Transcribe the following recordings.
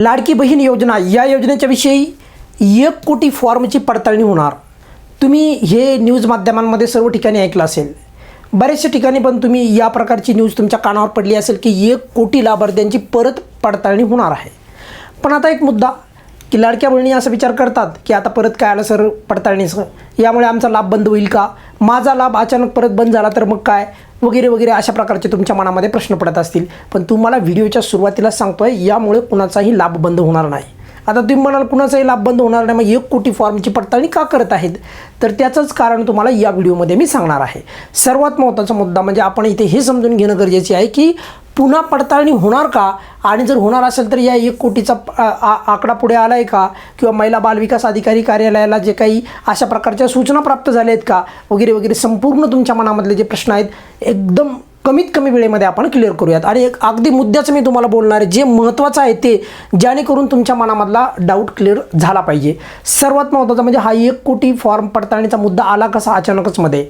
लाडकी बहीण योजना या योजनेच्या विषयी एक कोटी फॉर्मची पडताळणी होणार. तुम्ही हे न्यूज माध्यमांमध्ये सर्व ठिकाणी ऐकलं असेल. बऱ्याचशा ठिकाणी पण तुम्ही या प्रकारची न्यूज तुमच्या कानावर पडली असेल की एक कोटी लाभार्थ्यांची परत पडताळणी होणार आहे. पण आता एक मुद्दा की लाडक्या बहिणी असा विचार करतात की आता परत काय आलं सर पडताळणीचं? यामुळे आमचा लाभ बंद होईल का? माझा लाभ अचानक परत बंद झाला तर मग काय? वगैरे वगैरे अशा प्रकारचे तुमच्या मनामध्ये प्रश्न पडत असतील. पण तुम्हाला व्हिडिओच्या सुरुवातीला सांगतोय यामुळे कुणाचाही लाभ बंद होणार नाही. आता तुम्ही म्हणाल कुणाचाही लाभ बंद होणार नाही मग एक कोटी फॉर्मची पडताळणी का करत आहेत? तर त्याचंच कारण तुम्हाला या व्हिडिओमध्ये मी सांगणार आहे. सर्वात महत्त्वाचा मुद्दा म्हणजे आपण इथे हे समजून घेणं गरजेचे आहे की पुन्हा पडताळणी होणार का? आणि जर होणार असेल तर या एक कोटीचा आ- आकडा पुढे आला आहे का? किंवा महिला बालविकास अधिकारी कार्यालयाला जे काही अशा प्रकारच्या सूचना प्राप्त झाल्या आहेत का? वगैरे वगैरे संपूर्ण तुमच्या मनामधले जे प्रश्न आहेत एकदम कमीत कमी वेळेमध्ये आपण क्लिअर करूयात. आणि एक अगदी मुद्द्याचं मी तुम्हाला बोलणार आहे जे महत्त्वाचं आहे ते जेणेकरून तुमच्या मनामधला डाऊट क्लिअर झाला पाहिजे. सर्वात महत्त्वाचं म्हणजे हा एक कोटी फॉर्म पडताळणीचा मुद्दा आला कसा अचानकच मध्ये?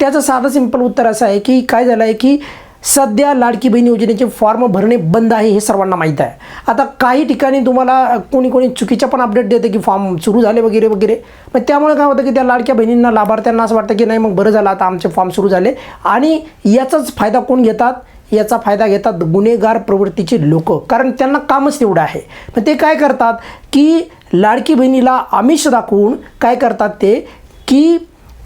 त्याचं साधं सिंपल उत्तर असं आहे की काय झालं आहे की सध्या लाडकी बहीण योजनेचे फॉर्म भरणे बंद आहे हे सर्वांना माहीत आहे. आता काही ठिकाणी तुम्हाला कोणी कोणी चुकीच्या पण अपडेट देते की फॉर्म सुरू झाले वगैरे वगैरे. मग त्यामुळे काय होतं की त्या लाडक्या बहिणींना लाभार्थ्यांना असं वाटतं की नाही मग बरं झालं आता आमचे फॉर्म सुरू झाले. आणि याचाच फायदा कोण घेतात? याचा फायदा घेतात गुन्हेगार प्रवृत्तीचे लोक. कारण त्यांना कामच तेवढं आहे. मग ते काय करतात की लाडकी बहिणीला आमिष दाखवून काय करतात ते? की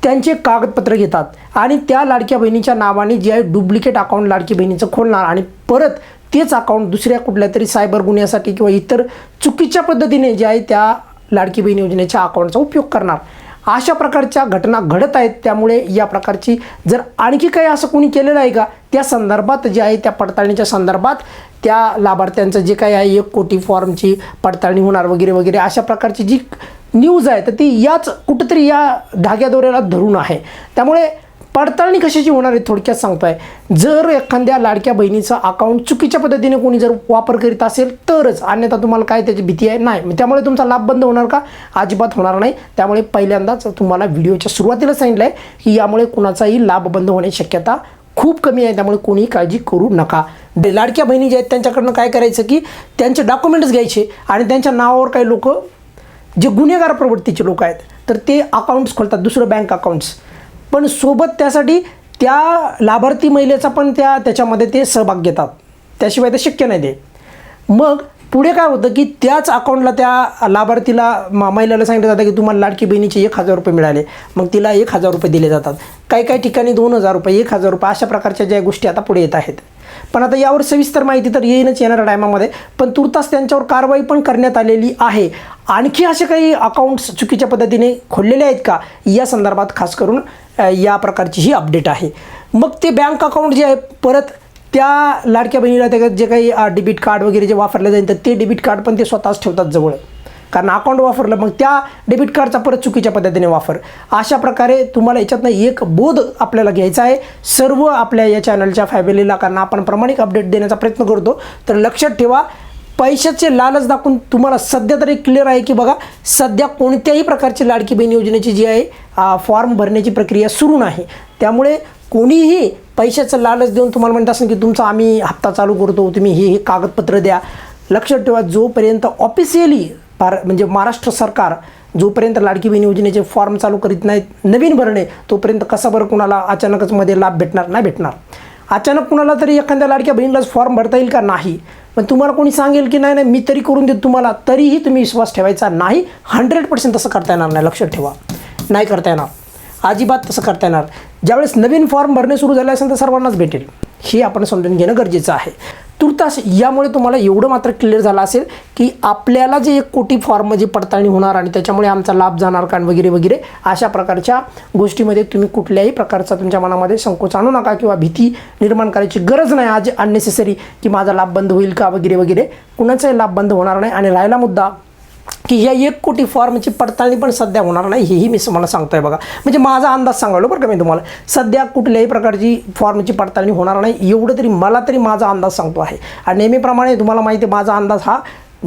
त्यांचे कागदपत्र घेतात आणि त्या लाडक्या बहिणीच्या नावाने जे आहे डुप्लिकेट अकाउंट लाडकी बहिणीचं खोलणार आणि परत तेच अकाउंट दुसऱ्या कुठल्या तरी सायबर गुन्ह्यासाठी किंवा इतर चुकीच्या पद्धतीने जे आहे त्या लाडकी बहीण योजनेच्या अकाउंटचा उपयोग करणार. अशा प्रकारच्या घटना घडत आहेत. त्यामुळे या प्रकारची जर आणखी काही असं कोणी केलेलं आहे का? त्या संदर्भात जे आहे त्या पडताळणीच्या संदर्भात त्या लाभार्थ्यांचं जे काही आहे एक कोटी फॉर्मची पडताळणी होणार वगैरे वगैरे अशा प्रकारची जी न्यूज आहे तर ती याच कुठंतरी या धाग्यादोऱ्याला धरून आहे. त्यामुळे पडताळणी कशाची होणार आहे थोडक्यात सांगतोय. जर एखाद्या लाडक्या बहिणीचं अकाउंट चुकीच्या पद्धतीने कोणी जर वापर करीत असेल तरच अन्यथा तुम्हाला काय त्याची भीती आहे? नाही. मग त्यामुळे तुमचा लाभ बंद होणार का? अजिबात होणार नाही. त्यामुळे पहिल्यांदाच तुम्हाला व्हिडिओच्या सुरुवातीला सांगितलं आहे की यामुळे कुणाचाही लाभ बंद होण्याची शक्यता खूप कमी आहे. त्यामुळे कोणीही काळजी करू नका. लाडक्या बहिणी जे आहेत त्यांच्याकडनं काय करायचं की त्यांचे डॉक्युमेंट्स घ्यायचे आणि त्यांच्या नावावर काही लोक जे गुन्हेगार प्रवृत्तीचे लोक आहेत तर ते अकाउंट्स खोलतात दुसरं बँक अकाउंट्स पण सोबत त्यासाठी त्या लाभार्थी महिलेचा पण त्या त्याच्यामध्ये ते सहभाग घेतात. त्याशिवाय ते शक्य नाही ते. मग पुढे काय होतं की त्याच अकाउंटला त्या लाभार्थीला महिलेला सांगितलं जातं की तुम्हाला लाडकी बहिणीचे एक हजार रुपये मिळाले. मग तिला एक हजार रुपये दिले जातात. काही काही ठिकाणी दोन हजार रुपये एक हजार रुपये अशा प्रकारच्या ज्या गोष्टी आता पुढे येत आहेत. पण आता यावर सविस्तर माहिती तर येईनच येणाऱ्या टायमामध्ये पण तुर्तास त्यांच्यावर कारवाई पण करण्यात आलेली आहे. आणखी असे काही अकाउंट्स चुकीच्या पद्धतीने खोललेले आहेत का? या संदर्भात खास करून या प्रकारची ही अपडेट आहे. मग ते बँक अकाउंट जे आहे परत त्या लाडक्या बहिणीला त्या जे काही डेबिट कार्ड वगैरे जे वापरले जाईल तर ते डेबिट कार्ड पण ते स्वतःच ठेवतात जवळ. कारण अकाउंट वापरलं मग त्या डेबिट कार्डचा परत चुकीच्या पद्धतीने वापर. अशा प्रकारे तुम्हाला याच्यातनं एक बोध आपल्याला घ्यायचा आहे. सर्व आपल्या या चॅनलच्या फॅमिलीला कारण आपण प्रामाणिक अपडेट देण्याचा प्रयत्न करतो. तर लक्षात ठेवा पैशाचे लालच दाखवून तुम्हाला सध्या तरी क्लिअर आहे की बघा सध्या कोणत्याही प्रकारची लाडकी बहीण योजनेची जी आहे फॉर्म भरण्याची प्रक्रिया सुरू नाही. त्यामुळे कोणीही पैशाचं लालच देऊन तुम्हाला म्हणत असेल की तुमचा आम्ही हप्ता चालू करतो तुम्ही हे हे कागदपत्र द्या. लक्षात ठेवा जोपर्यंत ऑफिशियली पार म्हणजे महाराष्ट्र सरकार जोपर्यंत लाडकी बहीण योजनेचे फॉर्म चालू करीत नाहीत नवीन भरणे तोपर्यंत कसा बरं कुणाला अचानकच मध्ये लाभ भेटणार नाही भेटणार? अचानक कुणाला तरी एखाद्या लाडक्या बहिणीलाच फॉर्म भरता येईल का? नाही. पण तुम्हाला कोणी सांगेल की नाही नाही मी तरी करून देतो तुम्हाला तरीही तुम्ही विश्वास ठेवायचा नाही. हंड्रेड पर्सेंट तसं करता येणार नाही. लक्षात ठेवा. नाही करता येणार. अजिबात तसं करता येणार. ज्यावेळेस नवीन फॉर्म भरणे सुरू झाले असेल तर सर्वांनाच भेटेल. हे आपण समजून घेणं गरजेचं आहे. तुर्तास यामुळे तुम्हाला एवढं मात्र क्लिअर झालं असेल की आपल्याला जे एक कोटी फॉर्म जी पडताळणी होणार आणि त्याच्यामुळे आमचा लाभ जाणार का वगैरे वगैरे अशा प्रकारच्या गोष्टीमध्ये तुम्ही कुठल्याही प्रकारचा तुमच्या मनामध्ये संकोच आणू नका किंवा भीती निर्माण करायची गरज नाही. आज अननेसेसरी की माझा लाभ बंद होईल का वगैरे वगैरे. कुणाचाही लाभ बंद होणार नाही आणि राहिला मुद्दा की या एक कोटी फॉर्मची पडताळणी पण सध्या होणार नाही हेही मी तुम्हाला सांगतोय बघा. म्हणजे माझा अंदाज सांगायलो बरं का मी तुम्हाला. सध्या कुठल्याही प्रकारची फॉर्मची पडताळणी होणार नाही एवढं तरी मला तरी माझा अंदाज सांगतो आहे. आणि नेहमीप्रमाणे तुम्हाला माहिती आहे माझा अंदाज हा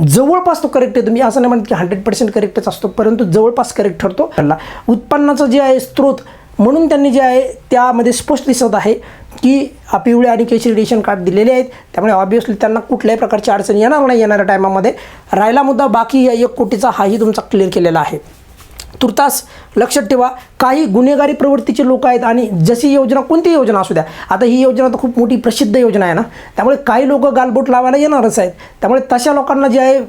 जवळपास तो करेक्ट आहे. तुम्ही असं नाही म्हणत की हंड्रेड पर्सेंट करेक्टच असतो परंतु जवळपास करेक्ट ठरतो. त्याला उत्पन्नाचं जे आहे स्रोत म्हणून त्यांनी जे आहे त्यामध्ये स्पष्ट दिसत आहे. की पिवळे आणि केशरी रेशन कार्ड दिलेले आहेत. त्यामुळे ऑब्वियसली त्यांना कुठल्याही प्रकारची अडचण येणार नाही येणाऱ्या टायमामध्ये राहिला मुद्दा बाकी या एक कोटीचा हाही तुमचा क्लिअर केलेला आहे. तुर्तास लक्षात ठेवा काही गुन्हेगारी प्रवृत्तीचे लोक आहेत आणि जशी योजना कोणती योजना असू द्या. आता ही योजना तर खूप मोठी प्रसिद्ध योजना आहे ना. त्यामुळे काही लोक गालबोट लावायला येणारच आहेत. त्यामुळे तशा लोकांना जे आहे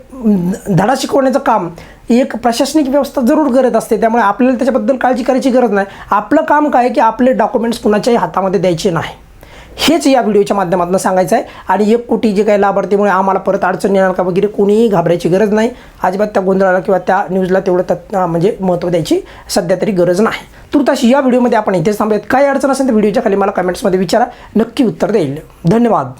धडा शिकवण्याचं काम एक प्रशासनिक व्यवस्था जरूर करत असते. त्यामुळे आपल्याला त्याच्याबद्दल काळजी करायची गरज नाही. आपलं काम काय आहे की आपले डॉक्युमेंट्स कुणाच्याही हातामध्ये द्यायचे नाही. हेच या व्हिडिओच्या माध्यमातून सांगायचं आहे. आणि एक कोटी जे काही लाभार्थीमुळे आम्हाला परत अडचण येणार का वगैरे कोणीही घाबरायची गरज नाही. अजिबात त्या गोंधळाला किंवा त्या न्यूजला तेवढं तत् म्हणजे महत्त्व द्यायची सध्या तरी गरज नाही. तुर्ताशी या व्हिडिओमध्ये आपण इथेच थांबूयात. काही अडचण असेल तर व्हिडिओच्या खाली मला कमेंट्समध्ये विचारा. नक्की उत्तर देईल. धन्यवाद.